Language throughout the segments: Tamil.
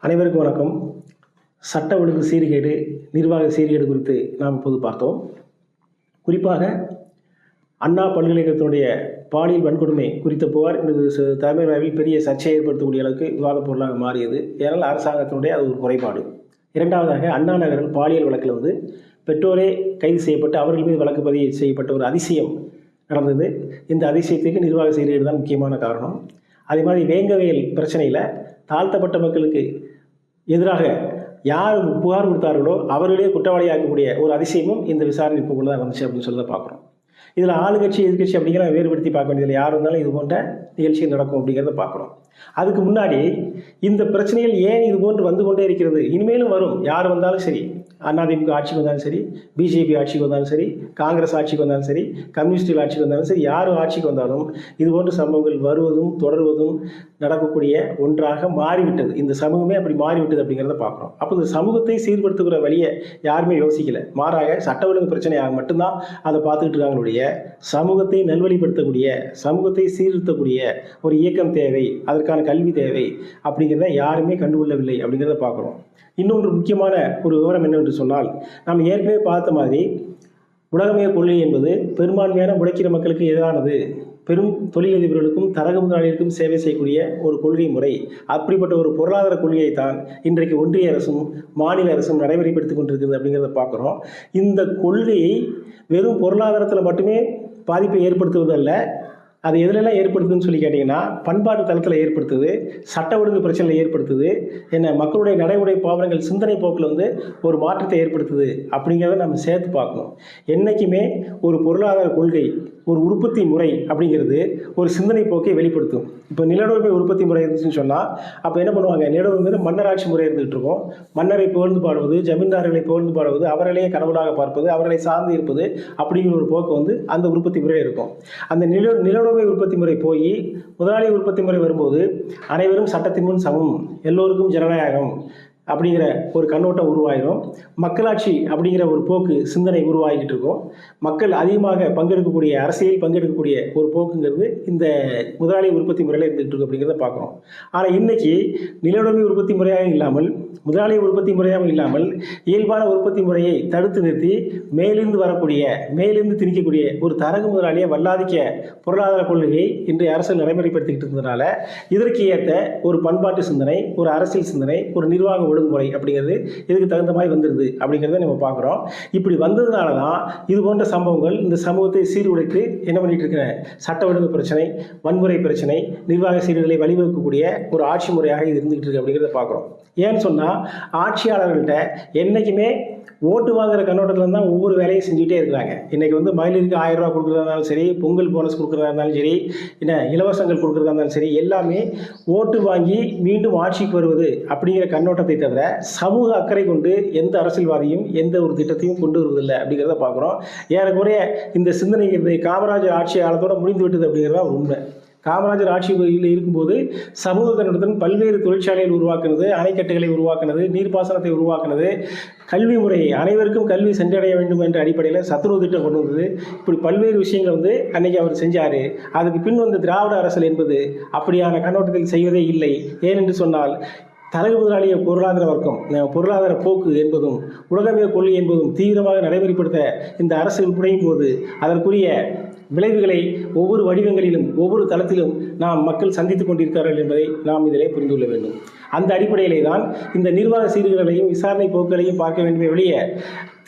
அனைவருக்கும் வணக்கம். சட்ட ஒழுங்கு சீர்கேடு நிர்வாக சீர்கேடு குறித்து நாம் இப்போது பார்த்தோம். குறிப்பாக அண்ணா பல்கலைக்கழகத்தினுடைய பாலியல் வன்கொடுமை குறித்த புகார் இன்று ச- பெரிய சர்ச்சையை ஏற்படுத்தக்கூடிய அளவுக்கு விவாதப் பொருளாக மாறியது. ஏனால் அரசாங்கத்தினுடைய அது ஒரு குறைபாடு. இரண்டாவதாக அண்ணா நகரில் பாலியல் வழக்கில் வந்து பெற்றோரே கைது செய்யப்பட்டு அவர்கள் மீது வழக்கு பதிவு செய்யப்பட்ட ஒரு அதிசயம் நடந்தது. இந்த அதிசயத்துக்கு நிர்வாக சீர்கேடு தான் முக்கியமான காரணம். அதே மாதிரி வேங்கவேல் பிரச்சனையில் தாழ்த்தப்பட்ட மக்களுக்கு எதிராக யார் புகார் கொடுத்தார்களோ அவர்களே குற்றவாளியாக்கக்கூடிய ஒரு அதிசயமும் இந்த விசாரணை இப்போ தான் வந்துச்சு அப்படின்னு சொல்லி பார்க்குறோம். இதில் ஆளுங்கட்சி எதிர்க்கட்சி அப்படிங்கிற வேறுபடுத்தி பார்க்க வேண்டியதில்லை. யார் இருந்தாலும் இது போன்ற நிகழ்ச்சிகள் நடக்கும் அப்படிங்கிறத பார்க்குறோம். அதுக்கு முன்னாடி இந்த பிரச்சனைகள் ஏன் இது போன்று வந்து கொண்டே இருக்கிறது? இனிமேலும் வரும். யார் வந்தாலும் சரி அதிமுக ஆட்சிக்கு வந்தாலும் சரி பிஜேபி ஆட்சிக்கு வந்தாலும் சரி காங்கிரஸ் ஆட்சிக்கு வந்தாலும் சரி கம்யூனிஸ்டுகள் ஆட்சிக்கு வந்தாலும் சரி யார் ஆட்சிக்கு வந்தாலும் இது போன்ற சம்பவங்கள் வருவதும் தொடர்வதும் நடக்கக்கூடிய ஒன்றாக மாறிவிட்டது. இந்த சமூகமே அப்படி மாறிவிட்டது அப்படிங்கிறத பார்க்குறோம். அப்போ இந்த சமூகத்தை சீர்படுத்துகிற வழியை யாருமே யோசிக்கல. மாறாக சட்ட ஒழுங்கு பிரச்சனையாக மட்டும்தான் அதை பார்த்துக்கிட்டு இருக்காங்களுடைய சமூகத்தை நல்வழிப்படுத்தக்கூடிய சமூகத்தை சீர்திருத்தக்கூடிய ஒரு இயக்கம் தேவை அதற்கான கல்வி தேவை அப்படிங்கிறத யாருமே கண்டுகொள்ளவில்லை அப்படிங்கிறத பார்க்குறோம். இன்னொன்று முக்கியமான ஒரு விவரம் என்னவென்று சொன்னால் நாம் ஏற்கனவே பார்த்த மாதிரி உலகமய கொள்கை என்பது பெரும்பான்மையான உழைக்கிற மக்களுக்கு எதிரானது. பெரும் தொழிலதிபர்களுக்கும் தரக முதலாளிகளுக்கும் சேவை செய்யக்கூடிய ஒரு கொள்கை முறை. அப்படிப்பட்ட ஒரு பொருளாதார கொள்கையை தான் இன்றைக்கு ஒன்றிய அரசும் மாநில அரசும் நடைமுறைப்படுத்திக் கொண்டிருக்கிறது அப்படிங்கிறத பார்க்குறோம். இந்த கொள்கையை வெறும் பொருளாதாரத்தில் மட்டுமே பாதிப்பை ஏற்படுத்துவதல்ல அது எதுலெல்லாம் ஏற்படுத்துதுன்னு சொல்லி கேட்டிங்கன்னா பண்பாட்டு தளத்தில் ஏற்படுத்துது சட்ட ஒழுங்கு பிரச்சனையில் ஏற்படுத்துது என்ன மக்களுடைய நடைமுறை பாவனங்கள் சிந்தனை போக்கில் வந்து ஒரு மாற்றத்தை ஏற்படுத்துது அப்படிங்கிறத நம்ம சேர்த்து பார்க்கணும். என்றைக்குமே ஒரு பொருளாதார கொள்கை ஒரு உற்பத்தி முறை அப்படிங்கிறது ஒரு சிந்தனை போக்கை வெளிப்படுத்தும். இப்போ நிலநடுமை உற்பத்தி முறை இருந்துச்சுன்னு சொன்னால் அப்போ என்ன பண்ணுவாங்க? நிலவுரிமை மன்னராட்சி முறை இருந்துகிட்டு இருக்கும். மன்னரை புகழ்ந்து பாடுவது ஜமீன்தார்களை புகழ்ந்து பாடுவது அவர்களையே கடவுளாக பார்ப்பது அவர்களை சார்ந்து இருப்பது அப்படிங்கிற ஒரு போக்கு வந்து அந்த உற்பத்தி முறை இருக்கும். அந்த நில நிலவுரிமை உற்பத்தி முறை போய் முதலாளி உற்பத்தி முறை வரும்போது அனைவரும் சட்டத்தின் முன் சமம். எல்லோருக்கும் ஜனநாயகம். அப்படிங்கிற ஒரு கண்ணோட்டம் உருவாயிரும். மக்களாட்சி அப்படிங்கிற ஒரு போக்கு சிந்தனை உருவாகிக்கிட்டு இருக்கும். மக்கள் அதிகமாக பங்கெடுக்கக்கூடிய அரசியல் பங்கெடுக்கக்கூடிய ஒரு போக்குங்கிறது இந்த முதலாளி உற்பத்தி முறையில் இருந்துகிட்டு இருக்கு அப்படிங்கிறத பார்க்குறோம். ஆனால் இன்னைக்கு நிலவுடைமை உற்பத்தி முறையாக இல்லாமல் முதலாளி உற்பத்தி முறையாகவும் இல்லாமல் இயல்பான உற்பத்தி முறையை தடுத்து நிறுத்தி மேலிருந்து வரக்கூடிய மேலிருந்து திணிக்கக்கூடிய ஒரு தரகு முதலாளியை வல்லாதிக்க பொருளாதார கொள்கையை இன்றைய அரசு நடைமுறைப்படுத்திக்கிட்டு இருந்ததுனால இதற்கு ஏற்ற ஒரு பண்பாட்டு சிந்தனை ஒரு அரசியல் சிந்தனை ஒரு நிர்வாக ஒழுங்குமுறை அப்படிங்கிறது இதுக்கு தகுந்த மாதிரி வந்துடுது அப்படிங்கிறத நம்ம பார்க்குறோம். இப்படி வந்ததுனால தான் இது போன்ற சம்பவங்கள் இந்த சமூகத்தை சீர்குலைத்து என்ன பண்ணிட்டு இருக்கிற? சட்ட ஒழுங்கு பிரச்சனை வன்முறை பிரச்சனை நிர்வாக சீர்களை வழிவகுக்கக்கூடிய ஒரு ஆட்சி முறையாக இது இருந்துகிட்டு இருக்கு அப்படிங்கிறத பார்க்குறோம். ஏன்னு சொன்னால் ஆட்சியாளர்கள்ட்ட என்றைக்குமே ஓட்டு வாங்குற கண்ணோட்டத்தில் தான் ஒவ்வொரு வேலையும் செஞ்சுட்டே இருக்கிறாங்க. இன்றைக்கி வந்து மகளிருக்கு ஆயிரம் ரூபா கொடுக்குறதா இருந்தாலும் சரி பொங்கல் போனஸ் கொடுக்குறதா இருந்தாலும் சரி என்ன இலவசங்கள் கொடுக்குறதா இருந்தாலும் சரி எல்லாமே ஓட்டு வாங்கி மீண்டும் ஆட்சிக்கு வருவது அப்படிங்கிற கண்ணோட்டத்தை தவிர சமூக அக்கறை கொண்டு எந்த அரசியல்வாதியும் எந்த ஒரு திட்டத்தையும் கொண்டு வருவதில்லை அப்படிங்கிறத பார்க்குறோம். ஏறக்குறைய இந்த சிந்தனைங்கிறது காமராஜர் ஆட்சி காலத்தோட முடிந்து விட்டது அப்படிங்கிறது தான் உண்மை. காமராஜர் ஆட்சி இருக்கும்போது சமூக கண்ணோட்டத்துடன் பல்வேறு தொழிற்சாலைகள் உருவாக்குனது அணைக்கட்டுகளை உருவாக்குனது நீர்ப்பாசனத்தை உருவாக்குனது கல்வி முறையை அனைவருக்கும் கல்வி சென்றடைய வேண்டும் என்ற அடிப்படையில் சத்துணவு திட்டம் கொண்டு வந்தது. இப்படி பல்வேறு விஷயங்கள் வந்து அன்னைக்கு அவர் செஞ்சார். அதுக்கு பின் வந்த திராவிட அரசல் என்பது அப்படியான கண்ணோட்டத்தில் செய்வதே இல்லை. ஏனென்று சொன்னால் தலை முதலாளிய பொருளாதார வர்க்கம் பொருளாதார போக்கு என்பதும் உலகமே கொள்கை என்பதும் தீவிரமாக நடைமுறைப்படுத்த இந்த அரசு விற்பனையும் போது அதற்குரிய விளைவுகளை ஒவ்வொரு வடிவங்களிலும் ஒவ்வொரு தளத்திலும் நாம் மக்கள் சந்தித்துக் கொண்டிருக்கிறார்கள் என்பதை நாம் இதிலே புரிந்து கொள்ள வேண்டும். அந்த அடிப்படையிலே தான் இந்த நிர்வாக சீர்களையும் விசாரணை போக்குகளையும் பார்க்க வேண்டுமே வெளியே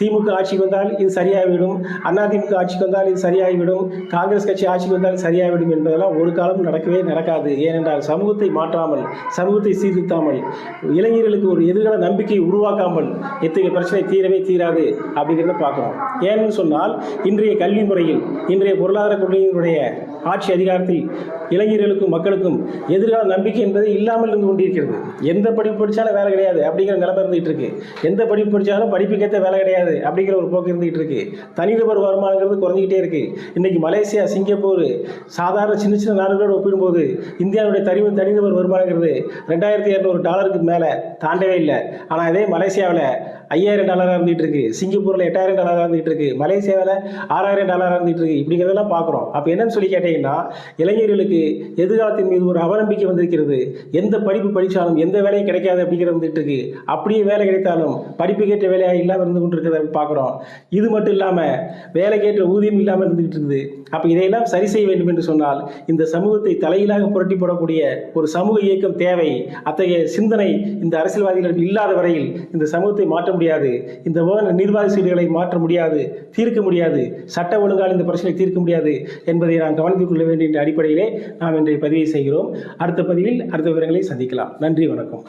திமுக ஆட்சிக்கு வந்தால் இது சரியாகிவிடும் அதிமுக ஆட்சிக்கு வந்தால் இது சரியாகிவிடும் காங்கிரஸ் கட்சி ஆட்சிக்கு வந்தால் சரியாகிவிடும் என்பதெல்லாம் ஒரு காலம் நடக்கவே நடக்காது. ஏனென்றால் சமூகத்தை மாற்றாமல் சமூகத்தை சீர்திருத்தாமல் இளைஞர்களுக்கு ஒரு எதிர்கால நம்பிக்கையை உருவாக்காமல் இத்தகைய பிரச்சனை தீரவே தீராது அப்படிங்கிறத பார்க்குறோம். ஏன்னு சொன்னால் இன்றைய கல்வி முறையில் இன்றைய பொருளாதார கொள்கையினுடைய ஆட்சி அதிகாரத்தில் இளைஞர்களுக்கும் மக்களுக்கும் எதிர்கால நம்பிக்கை என்பது இல்லாமல் இருந்து கொண்டிருக்கிறது. எந்த படிப்பு படித்தாலும் வேலை கிடையாது அப்படிங்கிற நிலைமை இருந்துகிட்டு இருக்கு. எந்த படிப்பு படித்தாலும் படிப்புக்கேற்ற வேலை கிடையாது அப்படிங்கிற ஒரு போக்கு இருந்துகிட்டு இருக்கு. தனிநபர் வருமானங்கிறது குறைஞ்சிக்கிட்டே இருக்கு. இன்னைக்கு மலேசியா சிங்கப்பூர் சாதாரண சின்ன சின்ன நாடுகளோடு ஒப்பிடும்போது இந்தியாவுடைய தனி தனிநபர் வருமானங்கிறது ரெண்டாயிரத்தி இரநூறு டாலருக்கு மேலே தாண்டவே இல்லை. ஆனால் அதே மலேசியாவில் ஐயாயிரம் டாலராக இருந்துகிட்டு இருக்கு. சிங்கப்பூரில் எட்டாயிரம் டாலராக இருந்துகிட்டு இருக்கு. மலேசியாவில் ஆறாயிரம் டாலராக இருந்துகிட்டு இருக்கு. இப்படிங்கிறதெல்லாம் பார்க்குறோம். அப்போ என்னன்னு சொல்லி கேட்டீங்கன்னா இளைஞர்களுக்கு எதிர்காலத்தின் மீது ஒரு அவநம்பிக்கை வந்திருக்கிறது. எந்த படிப்பு படித்தாலும் எந்த வேலையும் கிடைக்காது அப்படிங்கிறது வந்துட்டு இருக்கு. அப்படியே வேலை கிடைத்தாலும் படிப்புக்கேற்ற வேலையாக இல்லாமல் இருந்து கொண்டிருக்கிறத பார்க்குறோம். இது மட்டும் இல்லாமல் வேலை கேட்ட ஊதியம் இல்லாமல் இருந்துகிட்டு இருக்குது. அப்போ இதையெல்லாம் சரி செய்ய வேண்டும் என்று சொன்னால் இந்த சமூகத்தை தலையிலாக புரட்டி போடக்கூடிய ஒரு சமூக இயக்கம் தேவை. அத்தகைய சிந்தனை இந்த அரசியல்வாதிகளிடம் இல்லாத வரையில் இந்த சமூகத்தை மாற்ற முடியாது. இந்த போன நிர்வாக சீர்களை மாற்ற முடியாது தீர்க்க முடியாது சட்ட ஒழுங்கால் இந்த பிரச்சனை தீர்க்க முடியாது என்பதை நாம் கவனித்துக் கொள்ள வேண்டிய அடிப்படையிலே நாம் இன்றைய பதிவை செய்கிறோம். அடுத்த பதிவில் அடுத்த விவரங்களை சந்திக்கலாம். நன்றி வணக்கம்.